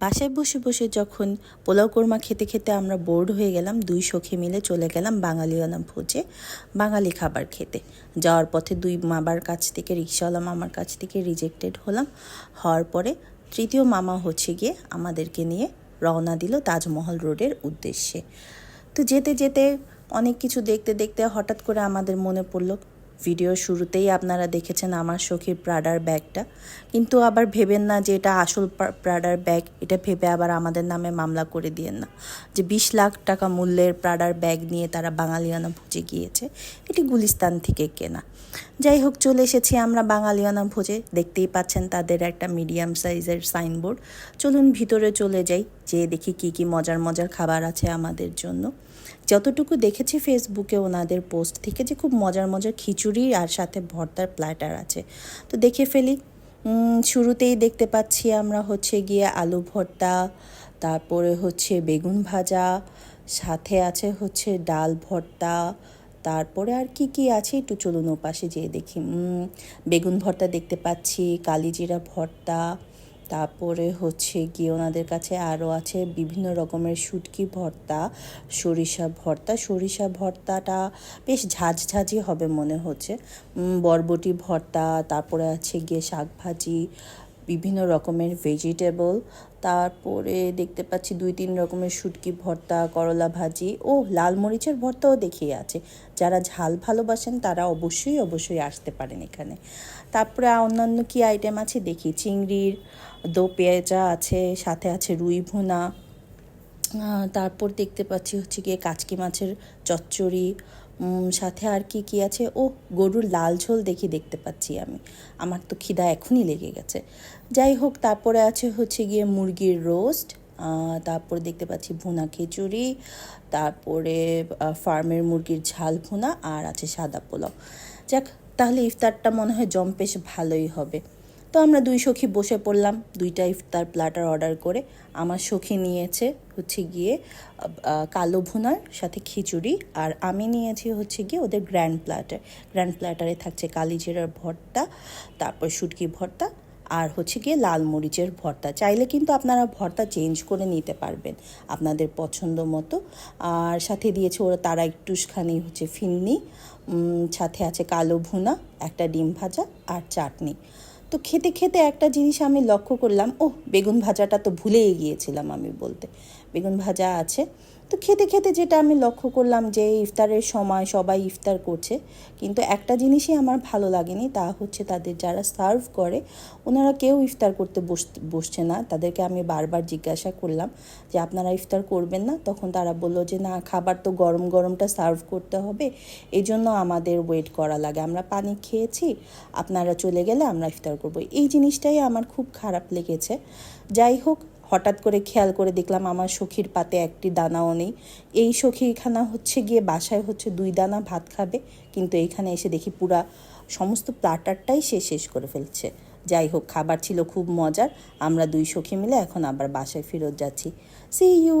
বাসায় বসে বসে যখন পোলাও কোরমা খেতে খেতে আমরা বোর্ড হয়ে গেলাম, দুই সখী মিলে চলে গেলাম বাঙালিয়ানা ভোজে বাঙালি খাবার খেতে। যাওয়ার পথে দুই মামার কাছ থেকে, রিক্সাওয়ালা মামার কাছ থেকে রিজেক্টেড হলাম। হওয়ার পরে তৃতীয় মামা হচ্ছে গিয়ে আমাদেরকে নিয়ে রওনা দিল তাজমহল রোডের উদ্দেশ্যে। তো যেতে যেতে অনেক কিছু দেখতে দেখতে হঠাৎ করে আমাদের মনে পড়ল ভিডিও শুরুতেই আপনারা দেখেছেন আমার সখীর প্রাডার ব্যাগটা। কিন্তু আবার ভেবেন না যে এটা আসল প্রাডার ব্যাগ, এটা ভেবে আবার আমাদের নামে মামলা করে দিয়েন না। যে বিশ লাখ টাকা মূল্যের প্রাডার ব্যাগ নিয়ে তারা বাঙালিয়ানা ভোজে গিয়েছে, এটি গুলিস্তান থেকে কেনা। যাই হোক, চলে এসেছি আমরা বাঙালিয়ানা ভোজে। দেখতেই পাচ্ছেন তাদের একটা মিডিয়াম সাইজের সাইনবোর্ড। চলুন ভিতরে চলে যাই, যেয়ে দেখি কি কি মজার মজার খাবার আছে আমাদের জন্য। যতটুকু দেখেছি ফেসবুকে ওনাদের পোস্ট থেকে যে খুব মজার মজার খিচুড়ি আর সাথে ভর্তার প্ল্যাটার আছে। তো দেখে ফেলি। শুরুতেই দেখতে পাচ্ছি আমরা হচ্ছে গিয়ে আলু ভর্তা, তারপরে হচ্ছে বেগুন ভাজা, সাথে আছে হচ্ছে ডাল ভর্তা, তারপরে আর কি কি আছে একটু চলুন ওপাশে যেয়ে দেখি। বেগুন ভর্তা দেখতে পাচ্ছি, কালিজিরা ভর্তা তারপরে হচ্ছে গিয়ে ওনাদের কাছে আরও আছে বিভিন্ন রকমের শুটকি ভর্তা, সরিষা ভর্তা। সরিষা ভর্তাটা বেশ ঝাঁঝঝাঁঝি হবে মনে হচ্ছে। বরবটি ভর্তা, তারপরে আছে গিয়ে শাক ভাজি বিভিন্ন রকমের ভেজিটেবল তারপরে দেখতে পাচ্ছি দুই তিন রকমের শুটকি ভর্তা, করলা ভাজি ও লাল মরিচের ভর্তাও দেখিয়ে আছে। যারা ঝাল ভালোবাসেন তারা অবশ্যই অবশ্যই আসতে পারেন এখানে। তারপরে অন্যান্য কি আইটেম আছে? দেখি, চিংড়ির দো পেঁয়াজা আছে, সাথে আছে রুই ভুনা। তারপর দেখতে পাচ্ছি হচ্ছে গিয়ে কাচকি মাছের চচ্চড়ি সাথে আর কি কি আছে? ও গরুর লাল ঝোল দেখি দেখতে পাচ্ছি আমি। আমার তো খিদা এখনই লেগে গেছে। যাই হোক, তারপরে আছে হচ্ছে গিয়ে মুরগির রোস্ট তারপর দেখতে পাচ্ছি ভুনা খিচুড়ি, তারপরে ফার্মের মুরগির ঝাল ভুনা, আর আছে সাদা পোলাও। যাক, তাহলে ইফতারটা মনে হয় জম্পেশ ভালোই হবে। তো আমরা দুই সখী বসে পড়লাম, দুইটা ইফতার প্ল্যাটার অর্ডার করে। আমার সখী নিয়েছে হচ্ছে গিয়ে কালো ভুনার, সাথে খিচুড়ি, আর আমি নিয়েছি হচ্ছে গিয়ে ওদের গ্র্যান্ড প্ল্যাটার গ্র্যান্ড প্ল্যাটারে থাকছে কালিজিরার ভর্তা, তারপর শুটকি ভর্তা, আর হচ্ছে গিয়ে লাল মরিচের ভর্তা। চাইলে কিন্তু আপনারা ভর্তা চেঞ্জ করে নিতে পারবেন আপনাদের পছন্দ মতো। আর সাথে দিয়েছে ওরা তারা একটুখানি হচ্ছে ফিন্নি সাথে আছে কালো ভুনা, একটা ডিম ভাজা, আর চাটনি। তো খেতে খেতে একটা জিনিস আমি লক্ষ্য করলাম ও বেগুন ভাজাটা তো ভুলেই গিয়েছিলাম আমি বলতে। বেগুন ভাজা আছে। তো খেতে খেতে যেটা আমি লক্ষ্য করলাম যে ইফতারের সময় সবাই ইফতার করছে, কিন্তু একটা জিনিসই আমার ভালো লাগেনি, তা হচ্ছে তাদের যারা সার্ভ করে, ওনারা কেউ ইফতার করতে বস, বসছে না। তাদেরকে আমি বারবার জিজ্ঞাসা করলাম যে, আপনারা ইফতার করবেন না? তখন তারা বলল যে, না, খাবার তো গরম গরমটা সার্ভ করতে হবে এই জন্য আমাদের ওয়েট করা লাগে। আমরা পানি খেয়েছি, আপনারা চলে গেলে আমরা ইফতার করব। এই জিনিসটাই আমার খুব খারাপ লেগেছে। যাই হোক, হঠাৎ করে খেয়াল করে দেখলাম আমার সখীর পাতে একটি দানাও নেই। এই সখীখানা হচ্ছে গিয়ে বাসায় হচ্ছে দুই দানা ভাত খাবে, কিন্তু এইখানে এসে দেখি পুরা সমস্ত প্লাটারটাই সে শেষ করে ফেলছে। যাই হোক, খাবার ছিল খুব মজার। আমরা দুই সখী মিলে এখন আবার বাসায় ফেরত যাচ্ছি। C you